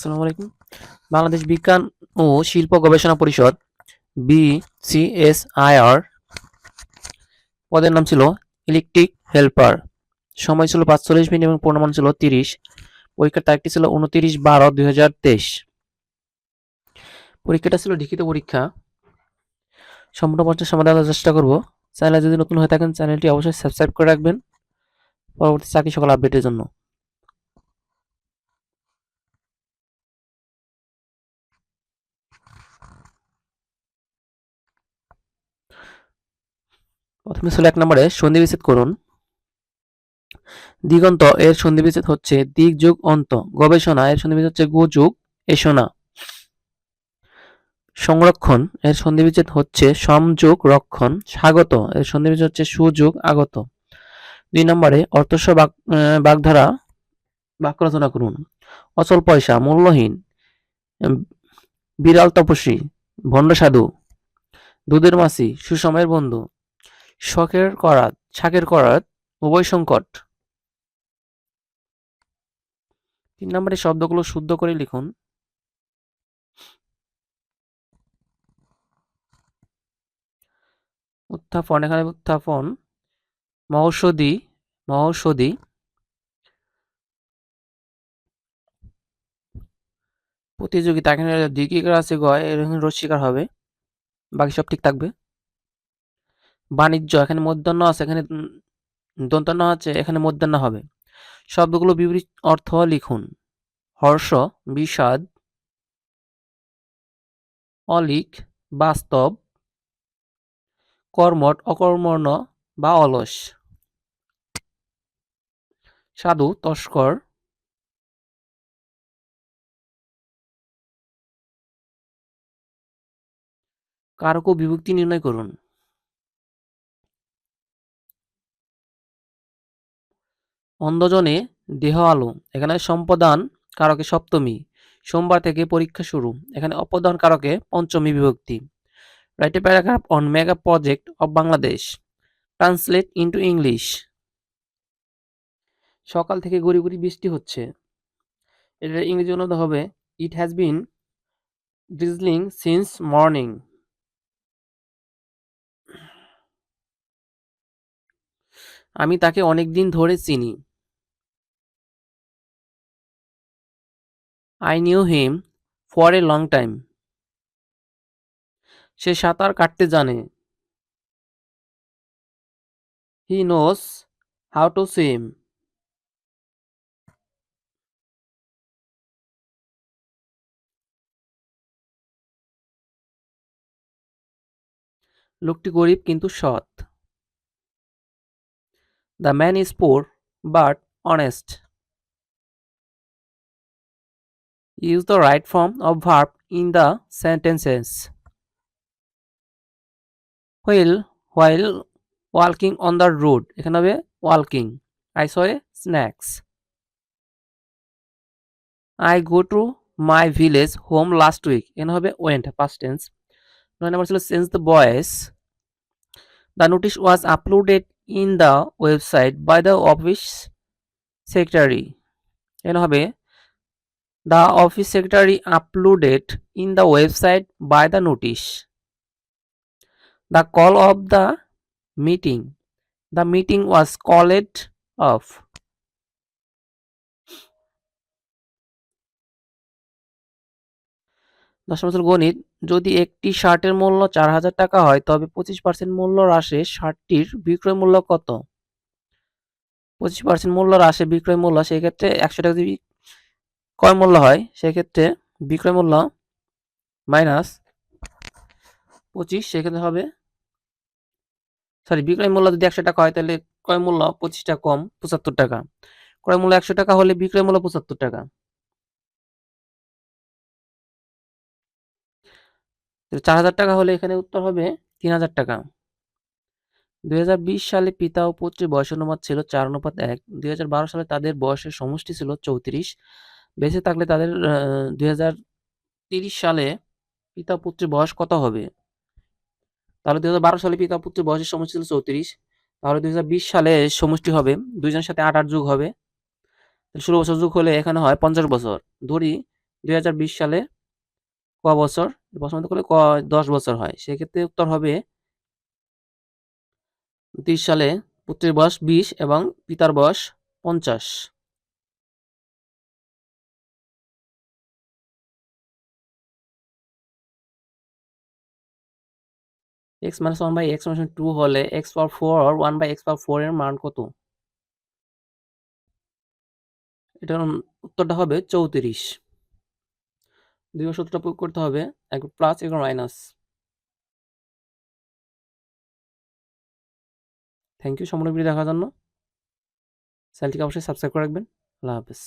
আসসালামু আলাইকুম। বাংলাদেশ বিজ্ঞান ও শিল্প গবেষণা পরিষদ বিসিএসআইআর পদের নাম ছিল ইলেকট্রিক হেল্পার। সময় ছিল পাঁচচল্লিশ মিনিট এবং পূর্ণমান ছিল তিরিশ। পরীক্ষার তারিখটি ছিল উনতিরিশ বারো দুই পরীক্ষাটা ছিল লিখিত পরীক্ষা। সম্পূর্ণ পর্যায়ে সমাধান চেষ্টা করব। চ্যানেলে যদি নতুন হয়ে থাকেন চ্যানেলটি অবশ্যই সাবস্ক্রাইব করে রাখবেন। পরবর্তী চাকরি সকল আপডেটের জন্য। প্রথমে ছিল এক নম্বরে সন্ধি করুন। দিগন্ত, এর সন্ধি হচ্ছে দিক যুগ অন্ত। গবেষণা, এর সন্ধি বিচ্ছেদ হচ্ছে গো যুগ এসোনা সংরক্ষণ, এর সন্ধি বিচ্ছেদ হচ্ছে সমযোগ রক্ষণ। স্বাগত, এর সন্ধি হচ্ছে সুযোগ আগত। দুই নম্বরে অর্থস্ব বাগধারা, বাক্য রচনা করুন। অচল পয়সা, মূল্যহীন বিড়াল তপস্বী, ভণ্ড সাধু, দুধের মাসি সুসময়ের বন্ধু। শখের করাত, শাকের করাত, উভয় সংকট। তিন নম্বরে শব্দগুলো শুদ্ধ করে লিখুন। উত্থাপন, এখানে উত্থাপন। মহৌষধি মহৌষধি। প্রতিযোগিতা, এখানে দীর্ঘিকার আছে, গয় এর এখানে রস্বীকার হবে। বাকি সব ঠিক থাকবে। বাণিজ্য, এখানে মধ্যাহ্ন আছে, এখানে দন্তান্ন আছে, এখানে মধ্যাহ্ন হবে। শব্দগুলো বিপরীত অর্থ লিখুন। হর্ষ, বিষাদ অলিক বাস্তব, কর্মট, অকর্মণ্য বা অলস। সাধু, তস্কর কারক বিভক্তি নির্ণয় করুন। অন্ধজনে দেহ আলো, এখানে সম্পদান কারকে সপ্তমী, সোমবার থেকে পরীক্ষা শুরু, এখানে অপদান কারকে পঞ্চমী বিভক্তি। Write a paragraph on mega project of Bangladesh translate into English সকাল থেকে গড়ি গড়ি বৃষ্টি হচ্ছে। এটা ইংরেজি অনুবাদ হবে it has been drizzling since morning আমি তাকে অনেক দিন ধরে চিনি। I knew him for a long time সে সাঁতার কাটতে জানে। He knows how to swim লোকটি গরিব কিন্তু সৎ। The man is poor but honest use the right form of verb in the sentences. While while walking on the road এখানে হবে walking I saw a snacks. I go to my village home last week এখানে হবে went past tense. নয় নম্বর ছিল since the boys the notice was uploaded in the website by the office secretary এখানে হবে The office secretary uploaded in the website by the notice. The call of the meeting. The meeting was called off. ছিল গণিত যদি একটি শার্টের মূল্য চার হাজার টাকা হয়, তবে পঁচিশ পার্সেন্ট মূল্য হ্রাসে শার্টটির বিক্রয় মূল্য কত পঁচিশ পার্সেন্ট মূল্য হ্রাসে বিক্রয় মূল্য, সেক্ষেত্রে একশো টাকা যদি ক্রয় মূল্য হয়? সেক্ষেত্রে বিক্রয় মূল্য মাইনাস পঁচিশ, সেক্ষেত্রে হবে সরি, বিক্রয় মূল্য যদি একশো টাকা হয়, তাহলে ক্রয় মূল্য পঁচিশ কম, পঁচাত্তর টাকা। ক্রয় মূল্য একশো টাকা হলে বিক্রয় মূল্য পঁচাত্তর টাকা। চার হাজার টাকা হলে এখানে উত্তর হবে তিন হাজার টাকা। দুই হাজার বিশ সালে পিতা ও পুত্রের বয়স অনুপাত ছিল চার অনুপাত এক। দুই সালে তাদের বয়সের সমষ্টি ছিল চৌত্রিশ। বেঁচে থাকলে তাদের দুই সালে পিতা পুত্রের বয়স কত হবে? তাহলে দুই হাজার বারো সালে পিতা পুত্রের বয়সের সমষ্টি ছিল চৌত্রিশ। তাহলে দুই হাজার বিশ সালে সমষ্টি হবে, দুইজনের সাথে আট আট যুগ হবে। ষোলো বছর যুগ হলে এখানে হয় পঞ্চাশ বছর। ধরি দুই হাজার বিশ সালে ক বছর? প্রশ্ন করলে ক, দশ বছর হয়। সেক্ষেত্রে উত্তর হবে তিরিশ সালে পুত্রের বয়স বিশ এবং পিতার বয়স পঞ্চাশ। X minus one by x minus two হলে x power four one by x power four এর মান কত? এটার উত্তরটা হবে চৌত্রিশ। দুই সূত্রটা প্রয়োগ করতে হবে, এক প্লাস এক মাইনাস থ্যাংক ইউ সম্পূর্ণ ভিডিও দেখার জন্য। চ্যানেলটিকে অবশ্যই সাবস্ক্রাইব করে রাখবেন। আল্লাহ হাফেজ।